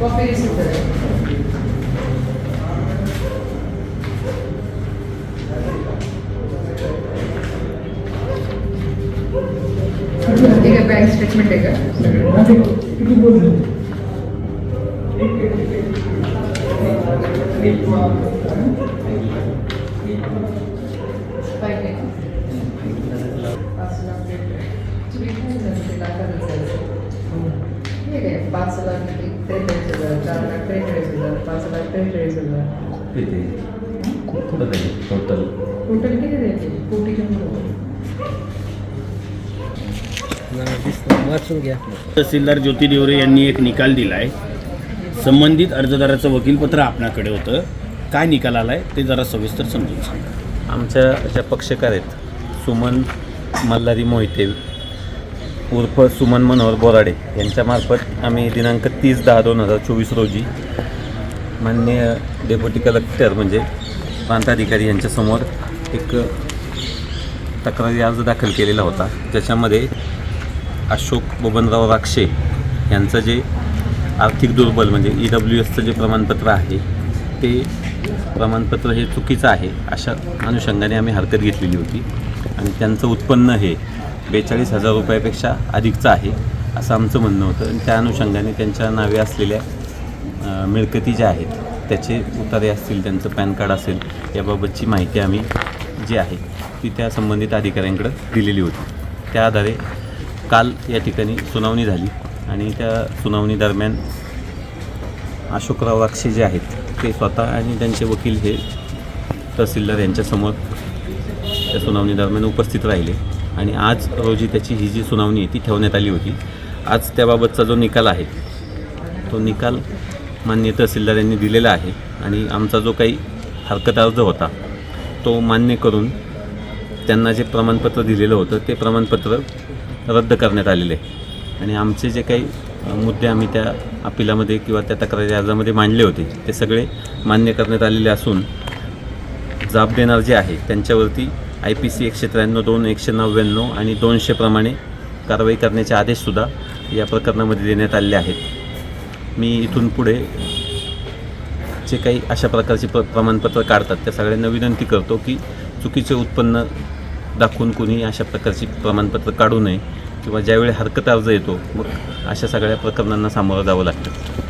Coffee receive करा ठीक आहे बँक स्टेटमेंट आहे का पाहिजे पाच लाख रुपये. तुम्ही काय झालं ते लाखातच जायचं. ठीक आहे पाच लाख एक त्रेचाळीस हजार चार लाख त्रेचाळीस हजार पाच लाख त्रेचाळीस हजार किती कुठं जाईल टोटल टोटल किती द्यायचे कोटीच्या बरोबर वाचून घ्या तहसीलदार ज्योती देवरे यांनी एक निकाल दिला आहे संबंधित अर्जदाराचं वकीलपत्र आपल्याकडे होतं. काय निकाल आला आहे ते जरा सविस्तर समजून सांगा. आमच्या ज्या पक्षकार आहेत सुमन मल्हारी मोहिते उर्फ सुमन मनोहर बोराडे. यांच्यामार्फत आम्ही दिनांक तीस दहा दोन हजार चोवीस रोजी माननीय डेप्युटी कलेक्टर म्हणजे प्रांताधिकारी यांच्यासमोर एक तक्रारी अर्ज दाखल केलेला होता. ज्याच्यामध्ये अशोक बबनराव राक्षे यांचं जे आर्थिक दुर्बल म्हणजे ई डब्ल्यू एसचं जे प्रमाणपत्र आहे ते प्रमाणपत्र हे चुकीचं आहे अशा अनुषंगाने आम्ही हरकत घेतलेली होती. आणि त्यांचं उत्पन्न हे बेचाळीस हजार रुपयापेक्षा अधिकचं आहे असं आमचं म्हणणं होतं. आणि त्या अनुषंगाने त्यांच्या नावे असलेल्या मिळकती ज्या आहेत त्याचे उतारे असतील त्यांचं पॅन कार्ड असेल याबाबतची माहिती आम्ही जी आहे ती त्या संबंधित अधिकाऱ्यांकडे दिलेली होती. त्या आधारे काल या ठिकाणी सुनावणी झाली आणि त्या सुनावणी दरम्यान अशोकराव राक्षे जे आहेत ते स्वतः आणि त्यांचे वकील हे तहसीलदार यांच्यासमोर त्या सुनावणी दरम्यान उपस्थित राहिले. आणि आज रोजी त्याची ही जी सुनावणी आहे ती ठेवण्यात आली होती. आज त्याबाबतचा जो निकाल आहे तो निकाल मान्य तहसीलदार यांनी दिलेला आहे. आणि आमचा जो काही हरकत अर्ज होता तो मान्य करून त्यांना जे प्रमाणपत्र दिलेलं होतं ते प्रमाणपत्र रद्द करण्यात आलेले आहे. आणि आमचे जे काही मुद्दे आम्ही त्या अपिलामध्ये किंवा त्या तक्रारी अर्जामध्ये मांडले होते ते सगळे मान्य करण्यात आलेले असून जाब देणार जे आहे त्यांच्यावरती आय पी सी एकशे त्र्याण्णव दोन एकशे नव्याण्णव आणि दोनशेप्रमाणे कारवाई करण्याचे आदेशसुद्धा या प्रकरणामध्ये देण्यात आलेले आहेत. मी इथून पुढे जे काही अशा प्रकारचे प्र प्रमाणपत्र काढतात त्या सगळ्यांना विनंती करतो की चुकीचे उत्पन्न दाखवून कुणी अशा प्रकारची प्रमाणपत्र काढू नये किंवा ज्यावेळी हरकत अर्ज येतो मग अशा सगळ्या प्रकरणांना सामोरं जावं लागतं.